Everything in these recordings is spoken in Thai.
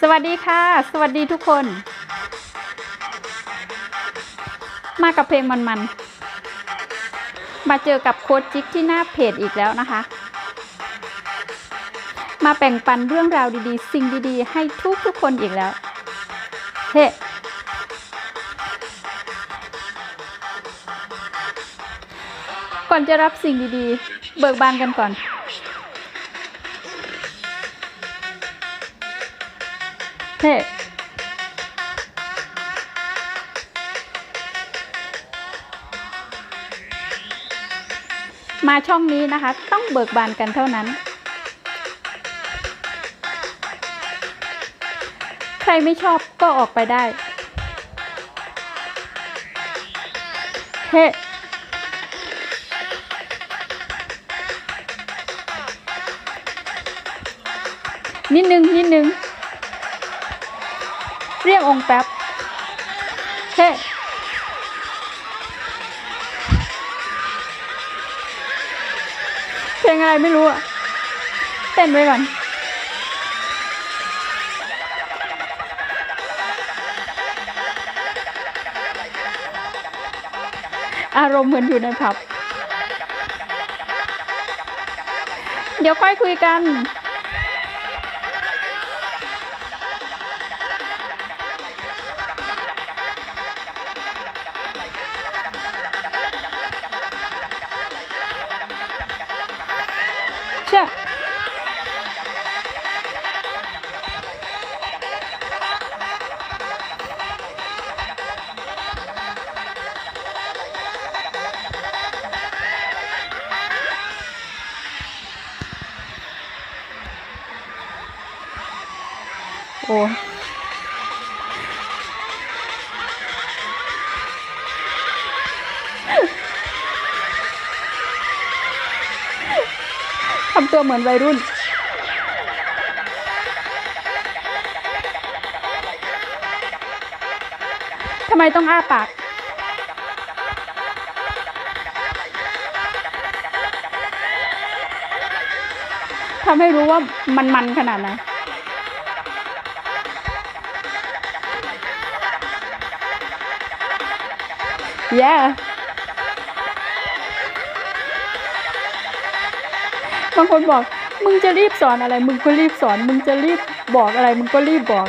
สวัสดีค่ะ สวัสดีทุกคน มากับเพลงมันๆ มาเจอกับโค้ดจิ๊กที่หน้าเพจอีกแล้วนะคะ มาแบ่งปันเรื่องราวดีๆ สิ่งดีๆ ให้ทุกๆคนอีกแล้ว เฮ้ก่อนจะรับสิ่งดีๆ เบิกบานกันก่อน เฮ้มาช่องนี้นะคะ ต้องเบิกบานกันเท่านั้น ใครไม่ชอบก็ออกไปได้เฮ้นิดนึง นิดนึง เรียกองค์แป๊บเฮ้เพลงอะไรไม่รู้อะเต้นไว้ก่อนอารมณ์เหมือนอยู่ในผับ เดี๋ยวค่อยคุยกัน โอ้ทำตัวเหมือนวัยรุ่น ทำไมต้องอ้าปากทำให้รู้ว่ามันมันขนาดไหน แย่บางคนบอก มึงจะรีบสอนอะไร มึงก็รีบสอน มึงจะรีบบอกอะไร มึงก็รีบบอก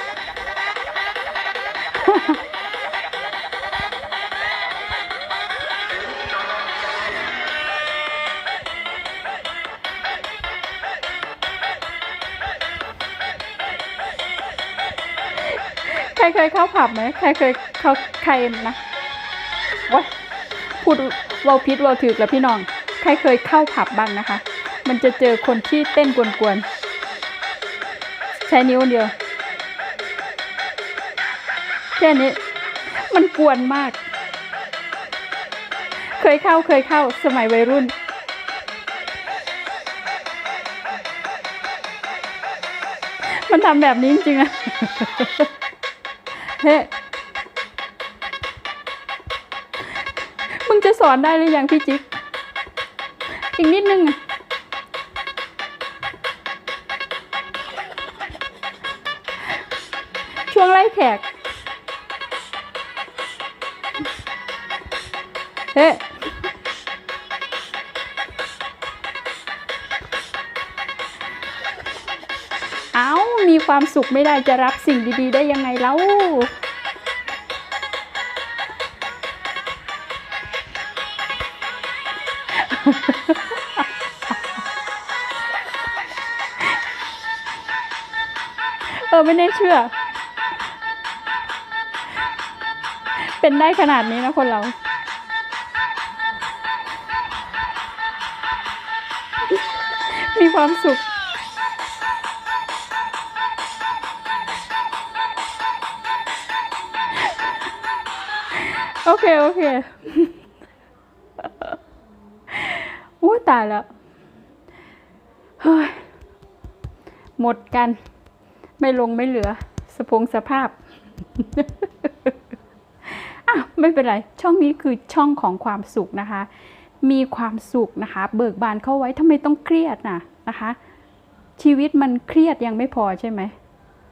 ใครเคยเข้าผับไหม ใครเคยเข้าใครนะ พูดเวาพิษเวาถือแล้วพี่น้อง ใครเคยเข้าผับบ้างนะคะ มันจะเจอคนที่เต้นกวนๆ ใช้นิ้วเดียว แค่นี้ มันกวนมาก เคยเข้าเคยเข้าสมัยวัยรุ่นมันทำแบบนี้จริงๆอะเฮ้ สอนได้หรือยังพี่จิ๊กอีกนิดนึงอะช่วงไล่แขก เฮ้เอามีความสุขไม่ได้จะรับสิ่งดีๆ ได้ยังไงเล่า เออไม่แน่เชื่อ เป็นได้ขนาดนี้นะคนเรามีความสุข โอเค โอเค อู้ ตายแล้ว เฮ้ย หมดกัน ไม่ลงไม่เหลือ สะพงสภาพอะไม่เป็นไร ช่องนี้คือช่องของความสุขนะคะ มีความสุขนะคะ เบิกบานเข้าไว้ทำไมต้องเครียดนะนะคะ ชีวิตมันเครียดยังไม่พอใช่ไหม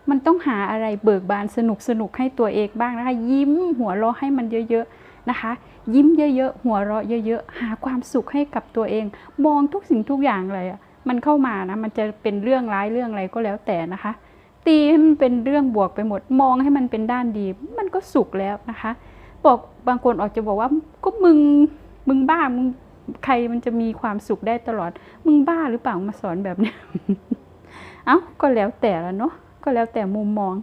มันต้องหาอะไรเบิกบานสนุกสนุกให้ตัวเองบ้างนะคะ ยิ้มหัวเราะให้มันเยอะ นะคะ ยิ้มเยอะๆ หัวเราะเยอะๆ หาความสุขให้กับตัวเอง มองทุกสิ่งทุกอย่างเลยอะมันเข้ามานะ มันจะเป็นเรื่องร้ายเรื่องอะไรก็แล้วแต่นะคะ ตีให้มันเป็นเรื่องบวกไปหมด มองให้มันเป็นด้านดี มันก็สุขแล้วนะคะ บอกบางคนออกจะบอกว่าก็มึง มึงบ้า มึงใครมันจะมีความสุขได้ตลอด มึงบ้าหรือเปล่ามาสอนแบบนี้ เอ้า ก็แล้วแต่ละเนาะ ก็แล้วแต่มุมมอง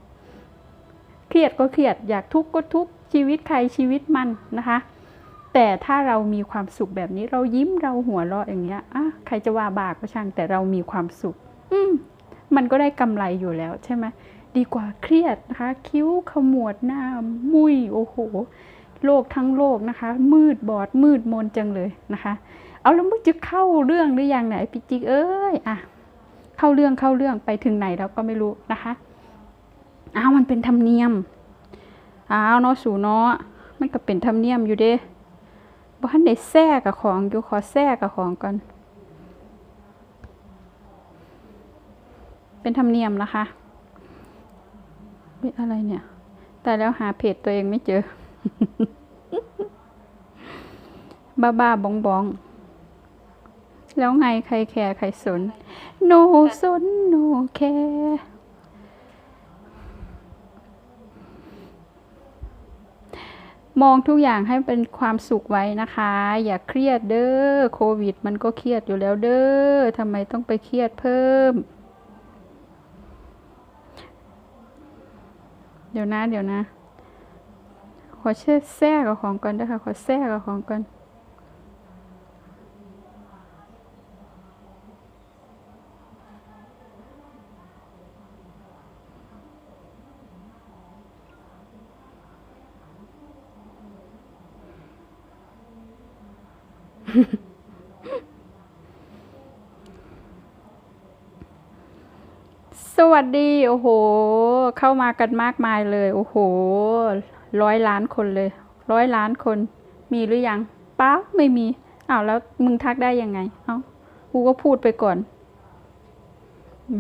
เครียดก็เครียด อยากทุกข์ก็ทุกข์ ชีวิตใครชีวิตมันนะคะ แต่ถ้าเรามีความสุขแบบนี้เรายิ้มเราหัวเราะอย่างเงี้ยอะใครจะว่าบาก็ช่างแต่เรามีความสุข อืมมันก็ได้กำไรอยู่แล้วใช่ไหมดีกว่าเครียดนะคะ คิ้วขมวดหน้ามุยโอ้โหโลกทั้งโลกนะคะ มืดบอดมืดมนจังเลยนะคะ เอาแล้วมึงจะเข้าเรื่องหรือยังไหนพี่จิ๊กเอ้ยอะเข้าเรื่องเข้าเรื่องไปถึงไหนแล้วก็ไม่รู้นะคะอ้าวมันเป็นธรรมเนียม อ้าวเนาะสูเนาะมันก็เป็นธรรมเนียมอยู่เด้บ้านได้แซ่กับของอยู่ขอแซ่กับของก่อนเป็นธรรมเนียมนะคะอะไรเนี่ย แต่แล้วหาเพจตัวเองไม่เจอ บ้าบ้าบองบอง แล้วไงใครแคร์ใครสน โนสนโนแคร์ มองทุกอย่างให้เป็นความสุขไว้นะคะ อย่าเครียดเด้อโควิด มันก็เครียดอยู่แล้วเด้อทำไมต้องไปเครียดเพิ่ม เดี๋ยวนะ เดี๋ยวนะ ขอเชื่แทรกกับของก่อนด้วยค่ะขอแทรกกับของก่อน สวัสดี โอ้โห เข้ามากันมากมายเลย โอ้โห ร้อยล้านคนเลย ร้อยล้านคน มีหรือยังเป้าไม่มีอ้าวแล้วมึงทักได้ยังไง เอ้า กูก็พูดไปก่อน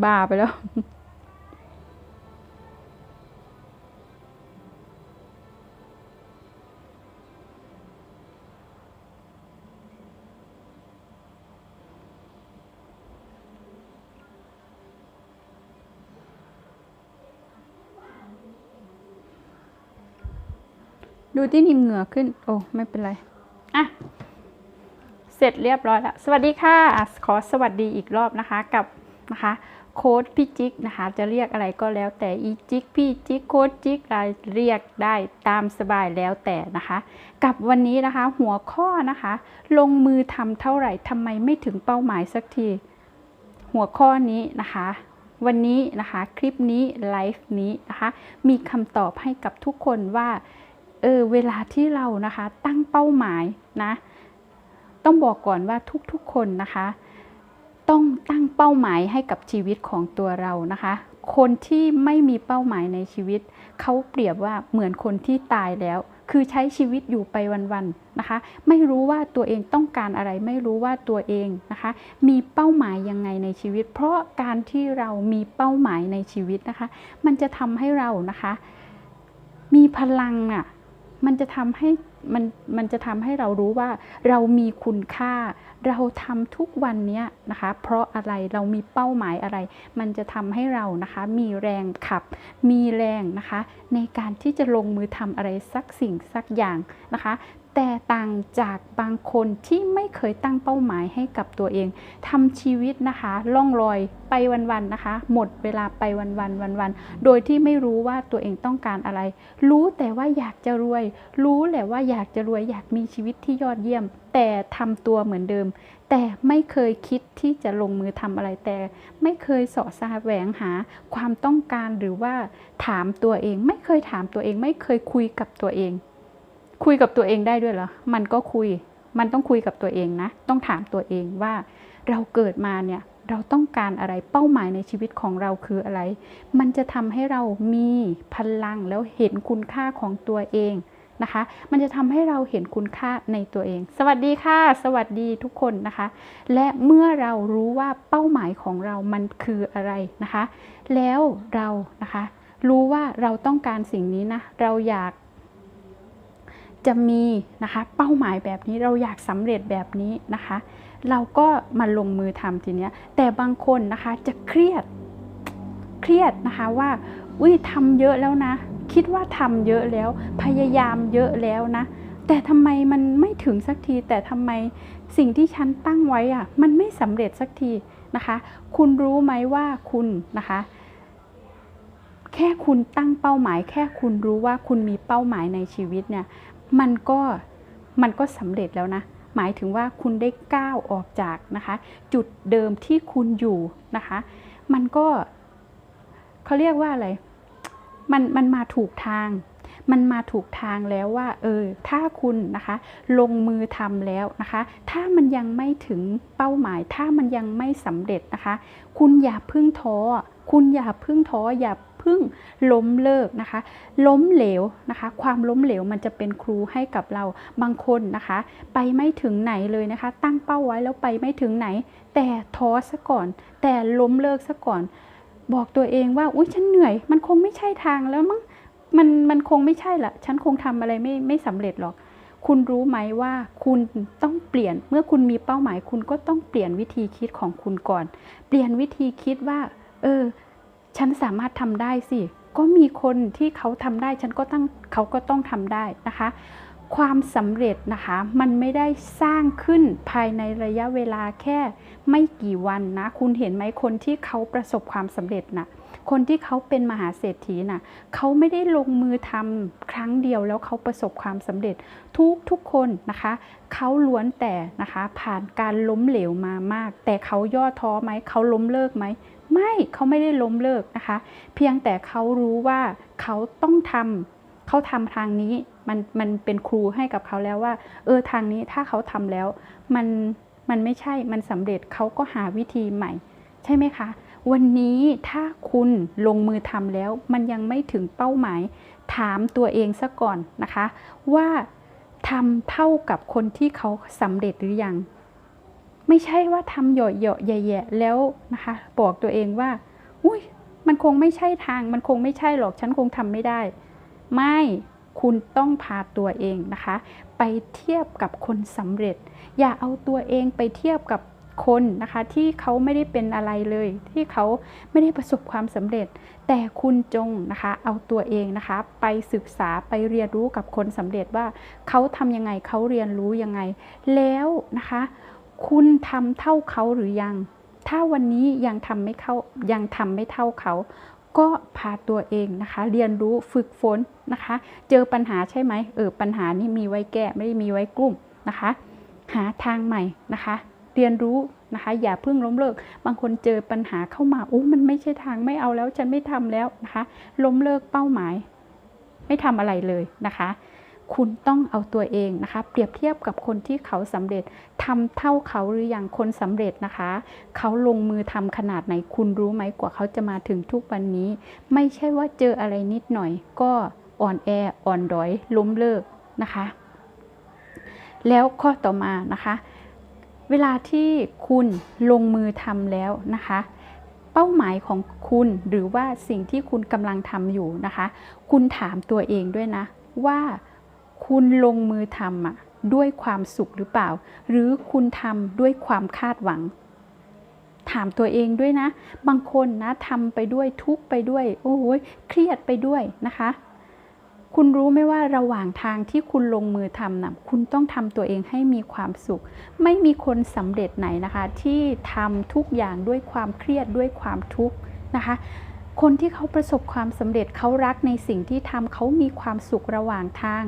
บ้าไปแล้ว ดูที่นิมเหงื่อขึ้น โอ้ ไม่เป็นไร อะ เสร็จเรียบร้อยแล้ว สวัสดีค่ะ ขอสวัสดีอีกรอบนะคะกับนะคะ โค้ดพี่จิกนะคะ จะเรียกอะไรก็แล้วแต่อีจิกพี่จิกโค้ดจิกอะไรเรียกได้ตามสบายแล้วแต่นะคะ กับวันนี้นะคะหัวข้อนะคะ ลงมือทำเท่าไหร่ทำไมไม่ถึงเป้าหมายสักที หัวข้อนี้นะคะวันนี้นะคะคลิปนี้ไลฟ์นี้นะคะมีคำตอบให้กับทุกคนว่า เออเวลาที่เรานะคะตั้งเป้าหมายนะ ต้องบอกก่อนว่าทุกๆคนนะคะ ต้องตั้งเป้าหมายให้กับชีวิตของตัวเรานะคะ คนที่ไม่มีเป้าหมายในชีวิต เขาเปรียบว่าเหมือนคนที่ตายแล้ว คือใช้ชีวิตอยู่ไปวันๆนะคะ ไม่รู้ว่าตัวเองต้องการอะไร ไม่รู้ว่าตัวเองนะคะ มีเป้าหมายยังไงในชีวิต เพราะการที่เรามีเป้าหมายในชีวิตนะคะ มันจะทำให้เรานะคะ มีพลังอะ มันจะทำให้มันมันจะทำให้เรารู้ว่าเรามีคุณค่า เราทำทุกวันนี้นะคะ เพราะอะไรเรามีเป้าหมายอะไร มันจะทำให้เรานะคะ มีแรงขับ มีแรงนะคะ ในการที่จะลงมือทำอะไรสักสิ่งสักอย่างนะคะ แต่ต่างจากบางคนที่ไม่เคยตั้งเป้าหมายให้กับตัวเองทำชีวิตนะคะ ล่องลอยไปวันๆนะคะ หมดเวลาไปวันๆวันๆโดยที่ไม่รู้ว่าตัวเองต้องการอะไร รู้แต่ว่าอยากจะรวย รู้แหละว่าอยากจะรวยอยากมีชีวิตที่ยอดเยี่ยม แต่ทำตัวเหมือนเดิม แต่ไม่เคยคิดที่จะลงมือทำอะไรแต่ ไม่เคยเสาะแสวงหาความต้องการหรือว่าถามตัวเอง ไม่เคยถามตัวเอง ไม่เคยคุยกับตัวเอง คุยกับตัวเองได้ด้วยเหรอ มันก็คุย มันต้องคุยกับตัวเองนะ ต้องถามตัวเองว่าเราเกิดมาเนี่ยเราต้องการอะไรเป้าหมายในชีวิตของเราคืออะไร มันจะทำให้เรามีพลังแล้วเห็นคุณค่าของตัวเองนะคะ มันจะทำให้เราเห็นคุณค่าในตัวเอง สวัสดีค่ะ สวัสดีทุกคนนะคะ และเมื่อเรารู้ว่าเป้าหมายของเรามันคืออะไรนะคะ แล้วเรานะคะ รู้ว่าเราต้องการสิ่งนี้นะ เราอยาก จะมีนะคะเป้าหมายแบบนี้เราอยากสำเร็จแบบนี้นะคะ เราก็มาลงมือทำทีเนี้ยแต่บางคนนะคะจะเครียดเครียดนะคะว่าอุ้ยทำเยอะแล้วนะ คิดว่าทำเยอะแล้ว พยายามเยอะแล้วนะ แต่ทำไมมันไม่ถึงสักที แต่ทำไมสิ่งที่ฉันตั้งไว้อะมันไม่สำเร็จสักทีนะคะ คุณรู้ไหมว่าคุณนะคะแค่คุณตั้งเป้าหมาย แค่คุณรู้ว่าคุณมีเป้าหมายในชีวิตเนี่ย มันก็มันก็สำเร็จแล้วนะ หมายถึงว่าคุณได้ก้าวออกจากนะคะ จุดเดิมที่คุณอยู่นะคะ มันก็เขาเรียกว่าอะไร มันมันมาถูกทาง มันมาถูกทางแล้วว่า เออ ถ้าคุณนะคะ ลงมือทำแล้วนะคะ ถ้ามันยังไม่ถึงเป้าหมาย ถ้ามันยังไม่สำเร็จนะคะ คุณอย่าพึ่งท้อ คุณอย่าพึ่งท้ออย่าพึ่งล้มเลิกนะคะ ล้มเหลวนะคะ ความล้มเหลวมันจะเป็นครูให้กับเราบางคนนะคะ ไปไม่ถึงไหนเลยนะคะ ตั้งเป้าไว้แล้วไปไม่ถึงไหน แต่ท้อซะก่อน แต่ล้มเลิกซะก่อน บอกตัวเองว่าอุ้ยฉันเหนื่อย มันคงไม่ใช่ทางแล้วมั้งมันมันคงไม่ใช่ละฉันคงทำอะไรไม่ไม่สำเร็จหรอก คุณรู้ไหมว่าคุณต้องเปลี่ยนเมื่อคุณมีเป้าหมาย คุณก็ต้องเปลี่ยนวิธีคิดของคุณก่อน เปลี่ยนวิธีคิดว่า เออ ฉันสามารถทำได้สิ ก็มีคนที่เขาทำได้ ฉันก็ต้องเขาก็ต้องทำได้นะคะ ความสำเร็จนะคะ มันไม่ได้สร้างขึ้นภายในระยะเวลาแค่ไม่กี่วันนะ คุณเห็นไหมคนที่เขาประสบความสำเร็จนะคนที่เขาเป็นมหาเศรษฐีนะเขาไม่ได้ลงมือทำครั้งเดียวแล้วเขาประสบความสำเร็จทุกทุกคนนะคะ เขาล้วนแต่นะคะ ผ่านการล้มเหลวมามาก แต่เขาย่อท้อไหมเขาล้มเลิกไหม ไม่เขาไม่ได้ล้มเลิกนะคะ เพียงแต่เขารู้ว่าเขาต้องทำเขาทำทางนี้มันมันเป็นครูให้กับเขาแล้วว่า เออทางนี้ถ้าเขาทำแล้ว มันมันไม่ใช่มันสำเร็จเขาก็หาวิธีใหม่ ใช่ไหมคะ วันนี้ถ้าคุณลงมือทำแล้ว มันยังไม่ถึงเป้าหมาย ถามตัวเองซะก่อนนะคะ ว่าทำเท่ากับคนที่เขาสำเร็จหรือยัง ไม่ใช่ว่าทำเหยาะๆแย่ๆแล้วนะคะบอกตัวเองว่า อุ้ยมันคงไม่ใช่ทาง มันคงไม่ใช่หรอก ฉันคงทำไม่ได้ ไม่ คุณต้องพาตัวเองนะคะ ไปเทียบกับคนสำเร็จ อย่าเอาตัวเองไปเทียบกับคนนะคะ ที่เขาไม่ได้เป็นอะไรเลย ที่เขาไม่ได้ประสบความสำเร็จ แต่คุณจงนะคะ เอาตัวเองนะคะ ไปศึกษาไปเรียนรู้กับคนสำเร็จว่าเขาทำยังไงเขาเรียนรู้ยังไง แล้วนะคะ คุณทำเท่าเขาหรือยัง ถ้าวันนี้ยังทำไม่เข้ายังทำไม่เท่าเขา ก็พาตัวเองนะคะ เรียนรู้ฝึกฝนนะคะ เจอปัญหาใช่ไหมเออปัญหานี้มีไว้แก้ไม่ได้มีไว้กลุ่มนะคะ หาทางใหม่นะคะ เรียนรู้นะคะ อย่าเพิ่งล้มเลิก บางคนเจอปัญหาเข้ามาโอ้มันไม่ใช่ทางไม่เอาแล้วฉันไม่ทำแล้วนะคะ ล้มเลิกเป้าหมาย ไม่ทำอะไรเลยนะคะ คุณต้องเอาตัวเองนะคะ เปรียบเทียบกับคนที่เขาสำเร็จทำเท่าเขาหรืออยังคนสำเร็จนะคะ เขาลงมือทำขนาดไหนคุณรู้ไหมกว่าเขาจะมาถึงทุกวันนี้ ไม่ใช่ว่าเจออะไรนิดหน่อย ก็อ่อนแออ่อนดอย ล้มเลิกนะคะ แล้วข้อต่อมานะคะ เวลาที่คุณลงมือทำแล้วนะคะเป้าหมายของคุณหรือว่าสิ่งที่คุณกำลังทำอยู่นะคะ คุณถามตัวเองด้วยนะว่า คุณลงมือทำอะด้วยความสุขหรือเปล่า หรือคุณทำด้วยความคาดหวัง ถามตัวเองด้วยนะ บางคนนะทำไปด้วยทุกไปด้วย โอ้โหเครียดไปด้วยนะคะ คุณรู้ไหมว่าระหว่างทางที่คุณลงมือทำนะคุณต้องทำตัวเองให้มีความสุข ไม่มีคนสำเร็จไหนนะคะ ที่ทำทุกอย่างด้วยความเครียดด้วยความทุกข์นะคะคนที่เขาประสบความสำเร็จเขารักในสิ่งที่ทำเขามีความสุขระหว่างทาง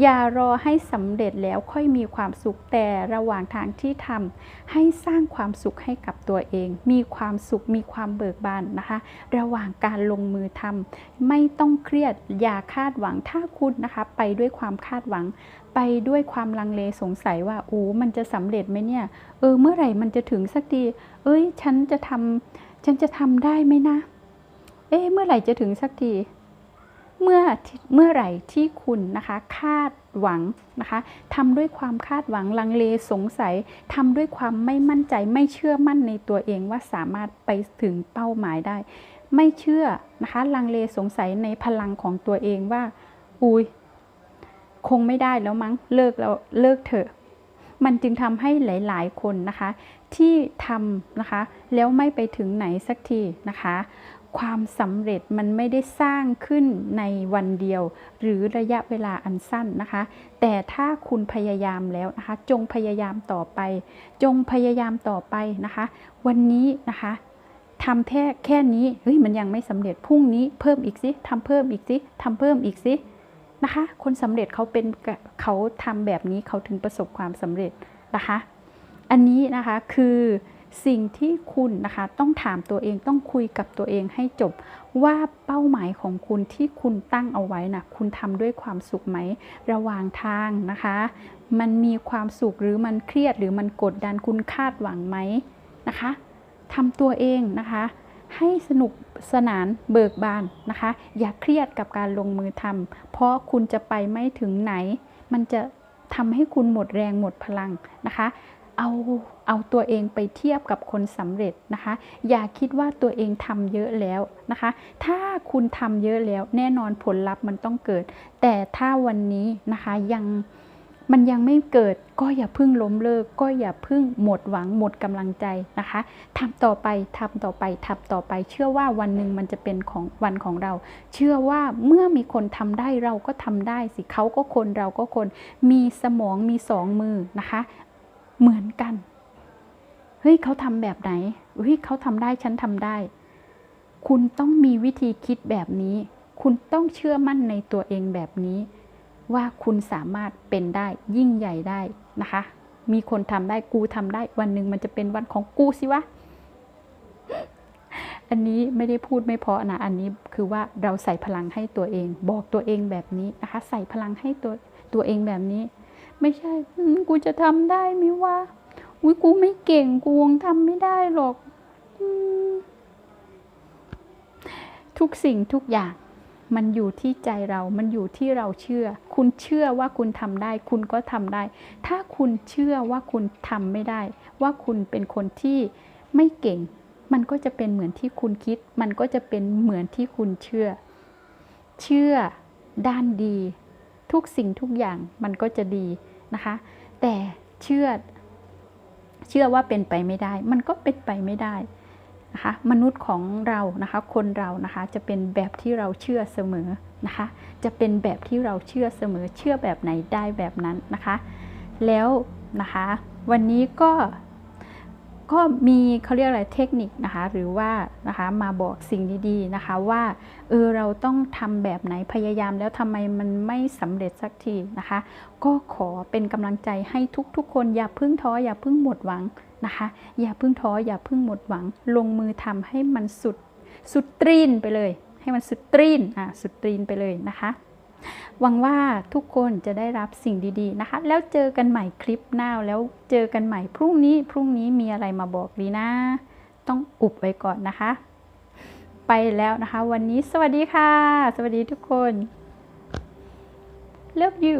อย่ารอให้สำเร็จแล้วค่อยมีความสุขแต่ระหว่างทางที่ทำให้สร้างความสุขให้กับตัวเอง มีความสุขมีความเบิกบานนะคะ ระหว่างการลงมือทำไม่ต้องเครียดอย่าคาดหวังถ้าคุณนะคะ ไปด้วยความคาดหวัง ไปด้วยความลังเลสงสัยว่าโอ้มันจะสำเร็จไหมเนี่ยเออเมื่อไหร่มันจะถึงสักทีเอ้ยฉันจะทำฉันจะทำได้ไหมนะ เอ๊ะเมื่อไหร่จะถึงสักที เมื่อเมื่อไหร่ที่คุณนะคะคาดหวังนะคะทำด้วยความคาดหวังลังเลสงสัยทำด้วยความไม่มั่นใจ ไม่เชื่อมั่นในตัวเองว่าสามารถไปถึงเป้าหมายได้ ไม่เชื่อนะคะลังเลสงสัยในพลังของตัวเองว่าอุยคงไม่ได้แล้วมั้งเลิกแล้วเลิกเถอะ มันจึงทำให้หลาย ๆ คนนะคะ ที่ทำนะคะ แล้วไม่ไปถึงไหนสักทีนะคะ ความสำเร็จมันไม่ได้สร้างขึ้นในวันเดียว หรือระยะเวลาอันสั้นนะคะ แต่ถ้าคุณพยายามแล้วนะคะ จงพยายามต่อไป จงพยายามต่อไปนะคะ วันนี้นะคะทำแค่แค่นี้เฮ้ยมันยังไม่สำเร็จพรุ่งนี้เพิ่มอีกสิทำเพิ่มอีกสิทำเพิ่มอีกสินะคะ คนสำเร็จเขาเป็นเขาทำแบบนี้เขาถึงประสบความสำเร็จนะคะ อันนี้นะคะคือ สิ่งที่คุณนะคะต้องถามตัวเองต้องคุยกับตัวเองให้จบ ว่าเป้าหมายของคุณที่คุณตั้งเอาไว้นะคุณทำด้วยความสุขไหม ระหว่างทางนะคะ มันมีความสุขหรือมันเครียดหรือมันกดดันคุณคาดหวังไหมนะคะทำตัวเองนะคะให้สนุกสนานเบิกบานนะคะ อย่าเครียดกับการลงมือทำเพราะคุณจะไปไม่ถึงไหน มันจะทำให้คุณหมดแรงหมดพลังนะคะ เอา เอาตัวเองไปเทียบกับคนสำเร็จนะคะ อย่าคิดว่าตัวเองทำเยอะแล้วนะคะ ถ้าคุณทำเยอะแล้ว แน่นอนผลลัพธ์มันต้องเกิด แต่ถ้าวันนี้นะคะยังมันยังไม่เกิดก็อย่าพิ่งล้มเลิก ก็อย่าพิ่งหมดหวังหมดกำลังใจนะคะทำต่อไปทำต่อไปทำต่อไป เชื่อว่าวันหนึ่งมันจะเป็นของวันของเรา เชื่อว่าเมื่อมีคนทำได้เราก็ทำได้สิเขาก็คนเราก็คน มีสมองมีสองมือนะคะ เหมือนกัน เฮ้ยเขาทำแบบไหนเฮ้ยเขาทำได้ฉันทำได้ คุณต้องมีวิธีคิดแบบนี้ คุณต้องเชื่อมั่นในตัวเองแบบนี้ ว่าคุณสามารถเป็นได้ยิ่งใหญ่ได้นะคะ มีคนทำได้กูทำได้วันหนึ่งมันจะเป็นวันของกูสิวะอันนี้ไม่ได้พูดไม่พราะนะ อันนี้คือว่าเราใส่พลังให้ตัวเอง บอกตัวเองแบบนี้นะคะ ใส่พลังให้ตัวตัวเองแบบนี้ ไม่ใช่กูจะทำได้มิว่า อุ้ยกูไม่เก่งกูคงทำไม่ได้หรอกทุกสิ่งทุกอย่าง มันอยู่ที่ใจเรา มันอยู่ที่เราเชื่อ คุณเชื่อว่าคุณทำได้ คุณก็ทำได้ ถ้าคุณเชื่อว่าคุณทำไม่ได้ ว่าคุณเป็นคนที่ไม่เก่ง มันก็จะเป็นเหมือนที่คุณคิด มันก็จะเป็นเหมือนที่คุณเชื่อ เชื่อด้านดี ทุกสิ่งทุกอย่างมันก็จะดีนะคะ แต่เชื่อ เชื่อว่าเป็นไปไม่ได้ มันก็เป็นไปไม่ได้นะคะมนุษย์ของเรานะคะ คนเรานะคะจะเป็นแบบที่เราเชื่อเสมอนะคะ จะเป็นแบบที่เราเชื่อเสมอ เชื่อแบบไหนได้แบบนั้นนะคะ แล้วนะคะ วันนี้ก็ ก็มีเขาเรียกอะไรเทคนิคนะคะหรือว่านะคะมาบอกสิ่งดีๆนะคะว่าเออเราต้องทำแบบไหนพยายามแล้วทำไมมันไม่สำเร็จสักทีนะคะ ก็ขอเป็นกำลังใจให้ทุกๆ คนอย่าพิ่งท้ออย่าพิ่งหมดหวังนะคะ อย่าพิ่งท้ออย่าพิ่งหมดหวัง ลงมือทำให้มันสุดสุดตรีนไปเลย ให้มันสุดตรีนอะสุดตรีนไปเลยนะคะ หวังว่าทุกคนจะได้รับสิ่งดีๆนะคะ แล้วเจอกันใหม่คลิปหน้าแล้วเจอกันใหม่พรุ่งนี้พรุ่งนี้มีอะไรมาบอกดีนะ ต้องอุบไว้ก่อนนะคะ ไปแล้วนะคะ วันนี้สวัสดีค่ะ สวัสดีทุกคน love you